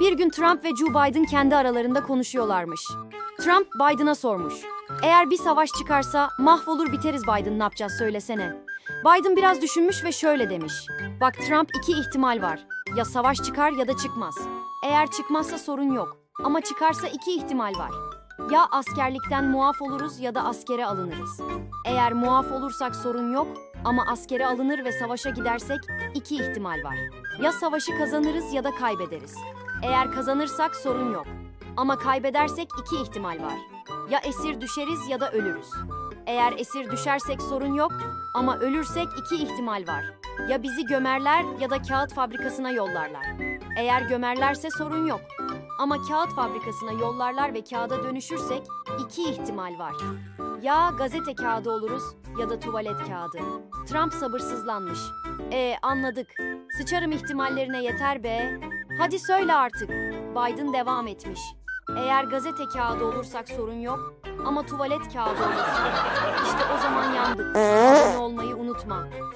Bir gün Trump ve Joe Biden kendi aralarında konuşuyorlarmış. Trump Biden'a sormuş. Eğer bir savaş çıkarsa mahvolur biteriz Biden ne yapacağız söylesene. Biden biraz düşünmüş ve şöyle demiş. Bak Trump iki ihtimal var. Ya savaş çıkar ya da çıkmaz. Eğer çıkmazsa sorun yok. Ama çıkarsa iki ihtimal var. Ya askerlikten muaf oluruz ya da askere alınırız. Eğer muaf olursak sorun yok ama askere alınır ve savaşa gidersek iki ihtimal var. Ya savaşı kazanırız ya da kaybederiz. Eğer kazanırsak sorun yok. Ama kaybedersek iki ihtimal var. Ya esir düşeriz ya da ölürüz. Eğer esir düşersek sorun yok ama ölürsek iki ihtimal var. Ya bizi gömerler ya da kağıt fabrikasına yollarlar. Eğer gömerlerse sorun yok. Ama kağıt fabrikasına yollarlar ve kağıda dönüşürsek iki ihtimal var. Ya gazete kağıdı oluruz ya da tuvalet kağıdı. Trump sabırsızlanmış. E anladık. Sıçarım ihtimallerine yeter be. Hadi söyle artık. Biden devam etmiş. Eğer gazete kağıdı olursak sorun yok ama tuvalet kağıdı olursa işte o zaman yandık. Abone olmayı unutma.